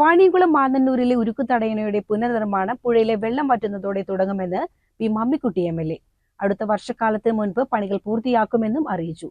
വാണിയംകുളം മാന്നന്നൂരിലെ ഉരുക്കു തടയണയുടെ പുനർനിർമ്മാണം പുഴയിലെ വെള്ളം വറ്റുന്നതോടെ തുടങ്ങുമെന്ന് P Mammikutty M L A. അടുത്ത വർഷക്കാലത്തിന് മുൻപ് പണികൾ പൂർത്തിയാക്കുമെന്നും അറിയിച്ചു.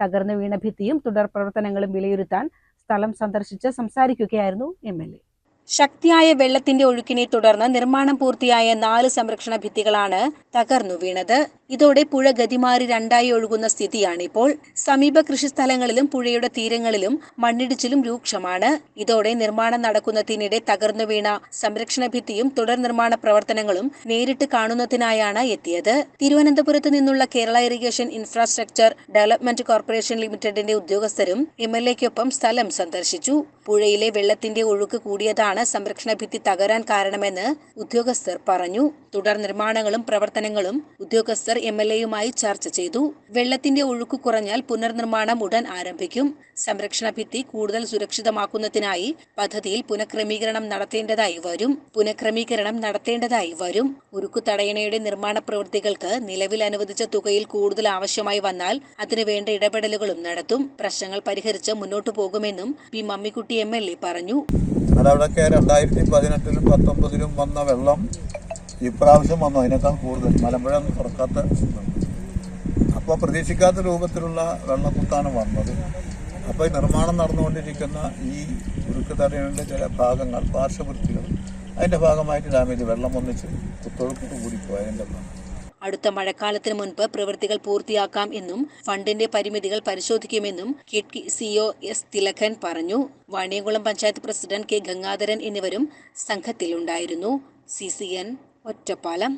തകർന്നു വീണ ഭിത്തിയും തുടർ പ്രവർത്തനങ്ങളും വിലയിരുത്താൻ സ്ഥലം സന്ദർശിച്ച് സംസാരിക്കുകയായിരുന്നു എം എൽ എ. ശക്തിയായ വെള്ളത്തിന്റെ ഒഴുക്കിനെ തുടർന്ന് നിർമ്മാണം പൂർത്തിയായ നാല് സംരക്ഷണ ഭിത്തികളാണ് തകർന്നു വീണത്. ഇതോടെ പുഴ ഗതിമാറി രണ്ടായി ഒഴുകുന്ന സ്ഥിതിയാണിപ്പോൾ. സമീപ കൃഷിസ്ഥലങ്ങളിലും പുഴയുടെ തീരങ്ങളിലും മണ്ണിടിച്ചിലും രൂക്ഷമാണ്. ഇതോടെ നിർമ്മാണം നടക്കുന്നതിനിടെ തകർന്നു വീണ സംരക്ഷണ ഭിത്തിയും തുടർ നിർമ്മാണ പ്രവർത്തനങ്ങളും നേരിട്ട് കാണുന്നതിനായാണ് എത്തിയത്. തിരുവനന്തപുരത്ത് നിന്നുള്ള Kerala irrigation infrastructure development corporation ലിമിറ്റഡിന്റെ ഉദ്യോഗസ്ഥരും എം എൽ എക്കൊപ്പം സ്ഥലം സന്ദർശിച്ചു. പുഴയിലെ വെള്ളത്തിന്റെ ഒഴുക്ക് കൂടിയതാണ് സംരക്ഷണ ഭിത്തി തകരാൻ കാരണമെന്ന് ഉദ്യോഗസ്ഥർ പറഞ്ഞു. തുടർ നിർമ്മാണങ്ങളും പ്രവർത്തനങ്ങളും ഉദ്യോഗസ്ഥർ എം എൽ എയുമായി ചർച്ച ചെയ്തു. വെള്ളത്തിന്റെ ഒഴുക്ക് കുറഞ്ഞാൽ പുനർനിർമ്മാണം ഉടൻ ആരംഭിക്കും. സംരക്ഷണ ഭിത്തി കൂടുതൽ സുരക്ഷിതമാക്കുന്നതിനായി പദ്ധതിയിൽ പുനഃക്രമീകരണം നടത്തേണ്ടതായി വരും. പുനഃക്രമീകരണം നടത്തേണ്ടതായി വരും. ഉരുക്കു തടയണയുടെ നിർമ്മാണ പ്രവൃത്തികൾക്ക് നിലവിൽ അനുവദിച്ച തുകയിൽ കൂടുതൽ ആവശ്യമായി വന്നാൽ അതിനുവേണ്ട ഇടപെടലുകളും നടത്തും. പ്രശ്നങ്ങൾ പരിഹരിച്ച് മുന്നോട്ടു പോകുമെന്നും P Mammikutty M L A പറഞ്ഞു. രണ്ടായിരത്തി പതിനെട്ടിലും പത്തൊമ്പതിലും വന്ന വെള്ളം ഇപ്രാവശ്യം വന്നു. അതിനേക്കാൾ കൂടുതൽ. മലമ്പുഴ ഒന്നും തുറക്കാത്ത അപ്പോൾ പ്രതീക്ഷിക്കാത്ത രൂപത്തിലുള്ള വെള്ളക്കുത്താണ് വന്നത്. അപ്പോൾ ഈ നിർമ്മാണം നടന്നുകൊണ്ടിരിക്കുന്ന ഈ ഉരുക്ക് തടയുടെ ചില ഭാഗങ്ങൾ പാർശ്വവൃത്തികൾ അതിന്റെ ഭാഗമായിട്ട് ഡാമേജ് വെള്ളം ഒന്നിച്ച് കുത്തൊഴുക്കിട്ട് കൂടിപ്പോയി അതിന്റെ അടുത്ത മഴക്കാലത്തിന് മുൻപ് പ്രവൃത്തികൾ പൂർത്തിയാക്കാം എന്നും ഫണ്ടിന്റെ പരിമിതികൾ പരിശോധിക്കുമെന്നും കിഡ്കി സിഒ എസ് തിലകൻ പറഞ്ഞു. വാണിയംകുളം പഞ്ചായത്ത് പ്രസിഡന്റ് കെ ഗംഗാധരൻ എന്നിവരും സംഘത്തിലുണ്ടായിരുന്നു. സി സി എൻ ஒற்ற பாலம்.